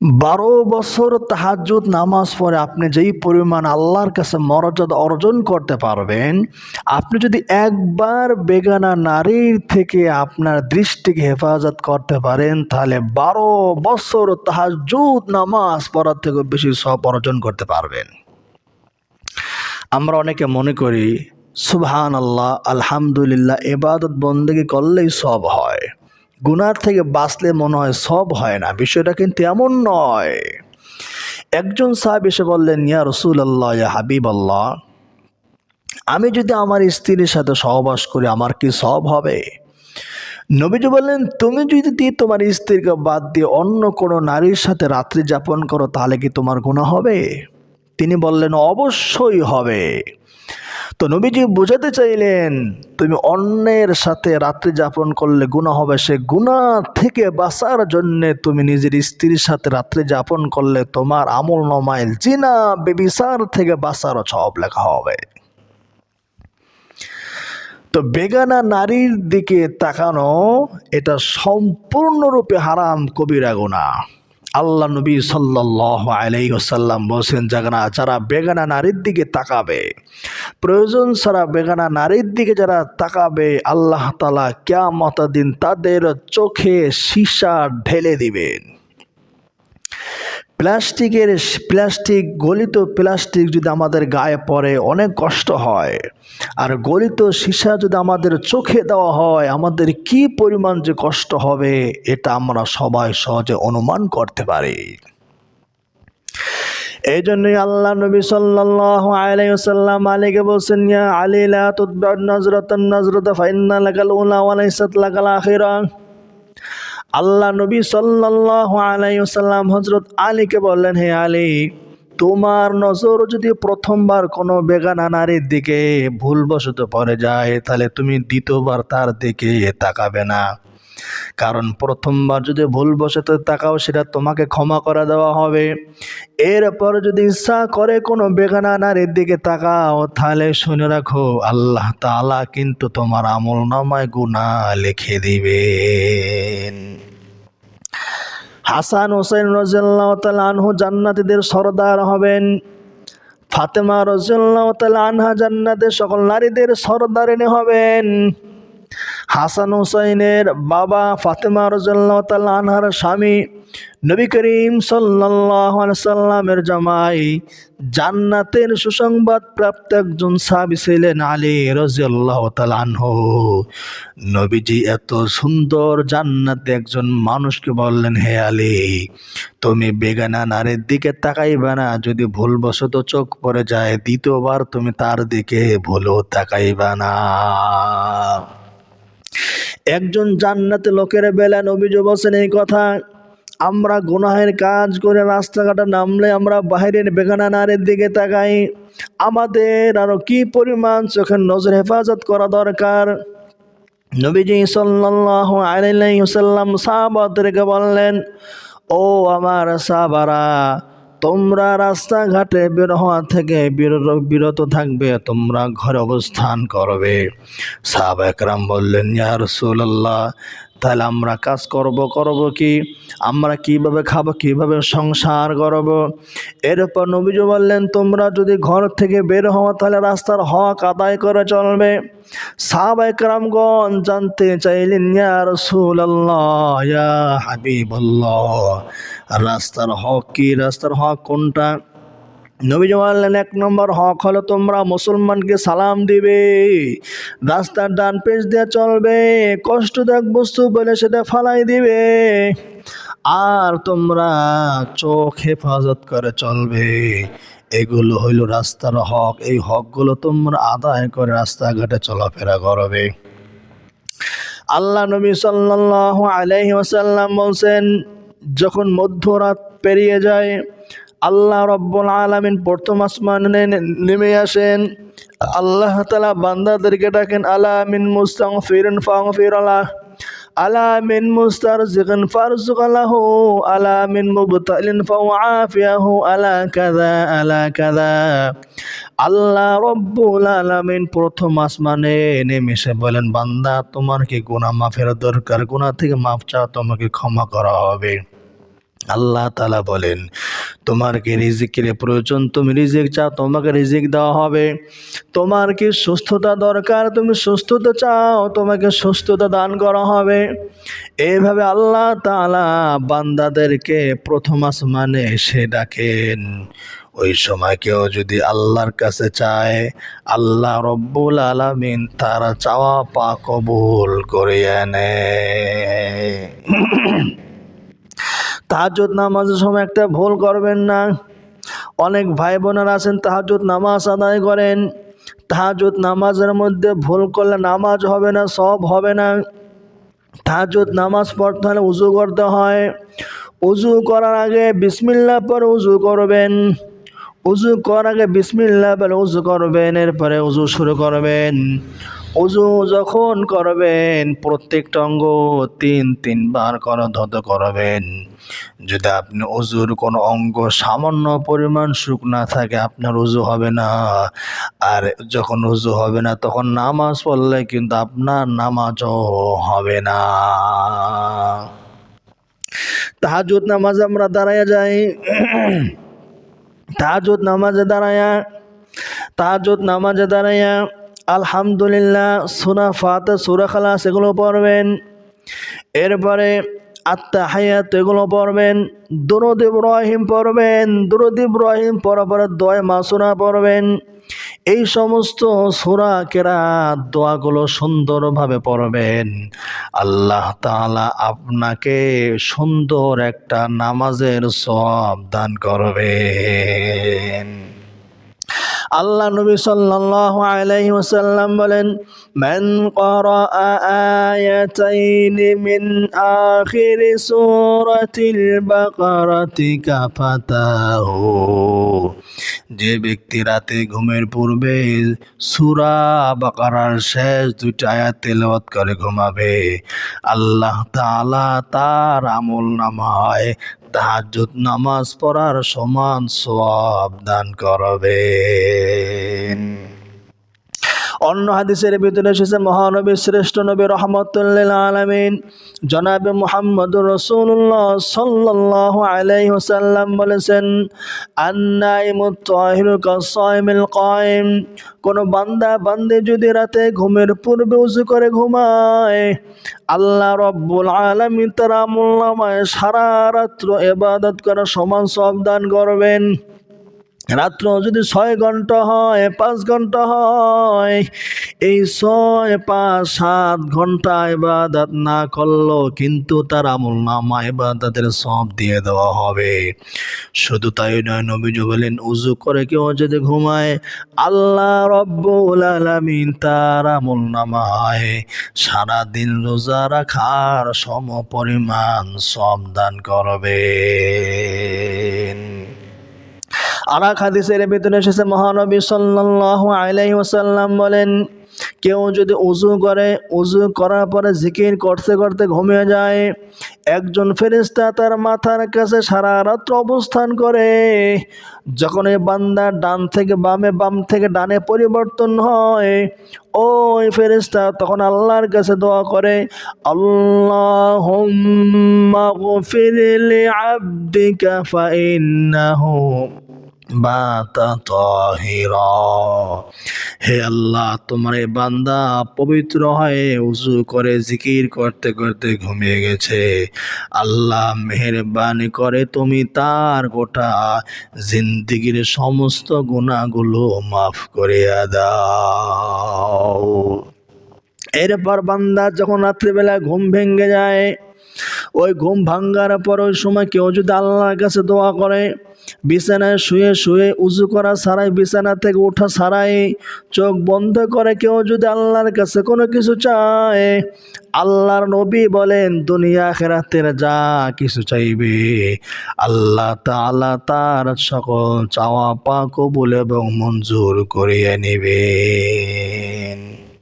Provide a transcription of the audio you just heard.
বারো বছর তাহাজ্জুদ নামাজ পড়ে আপনি যেই পরিমাণ আল্লাহর কাছে মর্যাদা অর্জন করতে পারবেন, আপনি যদি একবার বেগানা নারীর থেকে আপনার দৃষ্টিকে হেফাজত করতে পারেন, তাহলে বারো বছর তাহাজ্জুদ নামাজ পড়ার থেকে বেশি সব অর্জন করতে পারবেন। আমরা অনেকে মনে করি সুবহান আল্লাহ আলহামদুলিল্লাহ, এবাদত বন্দেগী করলেই সব হয়। গুনার থেকে বাঁচলে মনে হয় সব হয় না, বিষয়টা কিন্তু এমন নয়। একজন সাহেব এসে বললেন, ইয়া রসুল আল্লাহ ইয়া হাবিব আল্লাহ আমি যদি আমার স্ত্রীর সাথে সহবাস করি, আমার কি সব হবে? নবীজি বললেন, তুমি যদি তোমার স্ত্রীকে বাদ দিয়ে অন্য কোনো নারীর সাথে রাত্রি যাপন করো, তাহলে কি তোমার গুণা হবে? তিনি বললেন, অবশ্যই হবে। তো নবীজি বোঝাতে চাইলেন, তুমি অন্যের সাথে রাত্রি যাপন করলে গুণা হবে। সে গুণা থেকে বাঁচার জন্যে তুমি নিজের স্ত্রীর সাথে রাত্রি যাপন করলে তোমার আমল নমায় জিনা বেবিসার থেকে বাঁচার সব লেখা হবে। তো বেগানা নারীর দিকে তাকানো, এটা সম্পূর্ণরূপে হারাম কবিরা গুণা আল্লাহ নবী সাল্লাহ আলাইসাল্লাম বলছেন, জাগানা, যারা বেগানা নারীর দিকে তাকাবে, প্রয়োজন ছাড়া বেগানা নারীর দিকে যারা তাকাবে, আল্লাহ তালা কেয়ামত দিন তাদের চোখে সীসা ঢেলে দিবেন। প্লাস্টিকের প্লাস্টিক, গলিত প্লাস্টিক যদি আমাদের গায়ে পড়ে, অনেক কষ্ট হয়। আর গলিত সীসা যদি আমাদের চোখে দেওয়া হয়, আমাদের কি পরিমাণ যে কষ্ট হবে, এটা আমরা সবাই সহজে অনুমান করতে পারি। এই জন্যই আল্লাহ নবী ওয়াসাল্লাম আলীকে বলছেন আলী, লা তুতবা নজরাতান নজরাতা, ফাইন্না লাকাল উলা আখিরা। আল্লাহ নবী সাল্লাল্লাহু আলাইহি ওয়াসাল্লাম হযরত আলীকে বললেন, হে আলী, তোমার নজর যদি প্রথমবার কোনো বেগানা নারীর দিকে ভুলবশত পড়ে যায়, তাহলে তুমি দ্বিতীয়বার তার দিকে তাকাবে না। কারণ প্রথমবার যদি ভুলবশত তাকাও, সেটা তোমাকে ক্ষমা করে দেওয়া হবে। এরপর যদি ইচ্ছা করে কোনো বেগানা নারীর দিকে তাকাও, তাহলে শুনে রাখো, আল্লাহ তাআলা কিন্তু তোমার আমল নামায় গুণা লিখে দিবেন। হাসান হোসেন রাজিয়াল্লাহু আনহু জান্নাতীদের সরদার হবেন। ফাতেমা রাজিয়াল্লাহু আনহা জান্নাতের সকল নারীদের সরদারিনী হবেন। হাসান হুসাইনের বাবা ফাতেমা রাজিয়াল্লাহু আনহার স্বামী নবী করিম সাল্লামের জামাই জান্নাতের সুসংবাদ প্রাপ্ত একজন সাবি ছিলেন আলী রাদিয়াল্লাহু তাআলা আনহু। নবীজি এত সুন্দর জান্নাতে একজন মানুষকে বললেন, হে আলী, তুমি বেগানা নারীর দিকে তাকাইবে না, যদি ভুলবশত চোখ পড়ে যায়, দ্বিতীয়বার তুমি তার দিকে ভুলও তাকাইবে না। একজন জান্নাতে লোকের বেলা নবীজি বলছেন এই কথা, আমরা গুনাহের কাজ করে রাস্তাঘাটে নামলে আমরা বাহিরের বেগানা নারীর দিকে তাকাই। আমাদের আরও কি পরিমাণ চোখের নজর হেফাজত করা দরকার? নবীজি সাল্লাল্লাহু আলাইহি ওয়াসাল্লাম সাহাবাদেরকে বললেন, ও আমার সাহাবারা তোমরা রাস্তাঘাটে বের হওয়া থেকে বিরত থাকবে, তোমরা ঘরে অবস্থান করবে। সাহাব একরাম বললেন, ইয়া রাসূলুল্লাহ তাহলে আমরা কাজ করব করব কি? আমরা কীভাবে খাব, কীভাবে সংসার করব? এরপর নবীজি বললেন, তোমরা যদি ঘর থেকে বের হওয়া তাহলে রাস্তার হক আদায় করে চলবে। কেরামগণ জানতে চাইলেন, ইয়া রাসূলুল্লাহ, ইয়া হাবিবাল্লাহ। রাস্তার হক কি? রাস্তার হক কোনটা? নবীজি বললেন এক নম্বর হক হলো তোমরা মুসলমানকে সালাম দিবে। রাস্তার ডান পেশ দিয়ে চলবে কষ্টদায়ক বস্তু বলে সেটা ফালাই দিবে। আর তোমরা চোখ হেফাজত করে চলবে। এগুলো হইল রাস্তার হক। এই হকগুলো তোমরা আদায় করে রাস্তাঘাটে চলাফেরা করবে। আল্লাহ নবী সাল্লাল্লাহু আলাইহি ওয়াসাল্লাম বলছেন, যখন মধ্যরাত পেরিয়ে যায় আল্লাহ রব্বুল আলামিন প্রথম আসমানে নেমে আসেন। আল্লাহ তালা বান্দাদেরকে ডাকেন আলা মিন মুস্তাগফিরিন ফাগফির আলাহ আলা মিন মুস্তারজিকিন ফারজুক আলাহু আলা মিন মুবতালিন ফাওয়াফিয়াহু, আলা কাযা আলা কাযা। আল্লাহ রব্বুল আলামিন প্রথম আসমানে নেমে এসে বলেন, বান্দা, তোমার কি গুনাহ মাফের দরকার? গুনাহ থেকে মাফ চাও, তোমাকে ক্ষমা করা হবে। আল্লাহ তালা বলেন, তোমার কি রিজিকের প্রয়োজন? তুমি রিজিক চাও, তোমাকে রিজিক দেওয়া হবে। তোমার কি সুস্থতা দরকার? তুমি সুস্থতা চাও, তোমাকে সুস্থতা দান করা হবে। এইভাবে আল্লাহ তালা বান্দাদেরকে প্রথম আসমানে এসে ডাকেন। ওই সময় কেউ যদি আল্লাহর কাছে চায়, আল্লাহ রব্বুল আলামিন তারা চাওয়া পা কবুল করে এনে তাহাজুদ নামাজের সময় একটা ভুল করবেন না। অনেক ভাই বোনেরা আছেন তাহাজুদ নামাজ আদায় করেন। তাহাজুদ নামাজের মধ্যে ভুল করলে নামাজ হবে না সব হবে না। তাহাজুদ নামাজ পড়তে হলে উজু করতে হয়। উজু করার আগে বিসমিল্লা পরে উজু করবেন। উজু করার আগে বিসমিল্লা পরে উজু করবেন, এরপরে উজু শুরু করবেন। উজু যখন করবেন, প্রত্যেকটা অঙ্গ তিন, তিনবার করে ধত করবেন। যদি আপনি উজুর কোনো অঙ্গ সামান্য পরিমাণ সুখ না থাকে, আপনার উজু হবে না। আর যখন উজু হবে না, তখন নামাজ পড়লে কিন্তু আপনার নামাজও হবে না। তাহাজুদ নামাজ আমরা দাঁড়ায় যাই। তাহাজুদ নামাজে দাঁড়ায়া তাহাজুদ নামাজে দাঁড়ায়া আলহামদুলিল্লাহ, সুরা ফাত, সুরা খালাস এগুলো পড়বেন। এরপরে আত্মা হায়াত এগুলো পড়বেন। দুরদ ইব্রাহিম পড়বেন। দুরদ ইব্রাহিম পড়া পরে দয় মাসুরা পড়বেন। এই সমস্ত সুরা কেরা দোয়াগুলো সুন্দরভাবে পড়বেন। আল্লাহ তাআলা আপনাকে সুন্দর একটা নামাজের সব দান করবেন। আল্লাহ নবী সাল্লাল্লাহু আলাইহি ওয়াসাল্লাম বলেন, মান ক্বারা আয়াতাইন মিন আখির সূরাতিল বাকারাতি কাফাতাহু। যে ব্যক্তি রাতে ঘুমের পূর্বে সূরা বাকারার শেষ দুইটা আয়াত তেলাওয়াত করে ঘুমাবে, আল্লাহ তাআলা তার আমল নামায় তাহাজ্জুদ নামাজ পড়ার সমান সোয়াব দান করবেন। অন্য হাদিসের ভিতরে এসেছে, মহানবী শ্রেষ্ঠ নবী রহমতুল্লিল আলমিন। জনাবে মোহাম্মদ রসুল্লাহ সাল্লাহ আলাই ওসাল্লাম বলেছেন আন্নাইমুত্তাহিরুল কয়েম। কোনো বান্দা, বান্দে যদি রাতে ঘুমের পূর্বে উজু করে ঘুমায়, আল্লাহ রব্বুল আলমী তার আমুল্লামায় সারা রাত্র এবাদত করা সমান সব দান করবেন। রাত্র যদি ছয় ঘণ্টা হয়, পাঁচ ঘণ্টা হয়, এই ছয়, পাঁচ, সাত ঘণ্টা ইবাদত না করল কিন্তু তার আমল নামা ইবাদতের সব দিয়ে দেওয়া হবে। শুধু তাই নয়, নবীজ বলেন, উজু করে কেউ যদি ঘুমায়, আল্লাহ রব্বুল আলামিন তার আমল নামায়। সারাদিন রোজা রাখার সম পরিমাণ সব দান করবেন। আর এক হাদিসের ভিতরে এসেছে, মহানবী সাল্লাল্লাহু আলাইহি ওয়াসাল্লাম বলেন, কেউ যদি উজু করে উজু করার পরে জিকির করতে করতে ঘুমিয়ে যায়, একজন ফেরিস্তা তার মাথার কাছে সারা রাত্র অবস্থান করে যখন এই বান্দা ডান থেকে বামে, বাম থেকে ডানে পরিবর্তন হয়, ওই ফেরিস্তা তখন আল্লাহর কাছে দোয়া করে আল্লাহ আব্দিকা ফাইন্নাহু হে আল্লাহ, তোমার এই বান্দা পবিত্র হয়ে উজু করে জিকির করতে করতে ঘুমিয়ে গেছে। আল্লাহ মেহরবানি করে তুমি তার গোটা জিন্দিগির সমস্ত গুণাগুলো মাফ করে দাও। এরপর বান্দা যখন রাত্রিবেলা ঘুম ভেঙে যায় ওই ঘুম ভাঙ্গার পর ওই সময় কেউ যদি আল্লাহর কাছে দোয়া করে, বিছানায় শুয়ে শুয়ে উজু করা ছাড়াই, বিছানা থেকে ওঠা ছাড়াই চোখ বন্ধ করে কেউ যদি আল্লাহর কাছে কোনো কিছু চায়, আল্লাহর নবী বলেন, দুনিয়া খেরাতের যা কিছু চাইবে, আল্লাহ তাআলা তার সকল চাওয়া পা কবুল এবং মঞ্জুর করিয়ে নেবে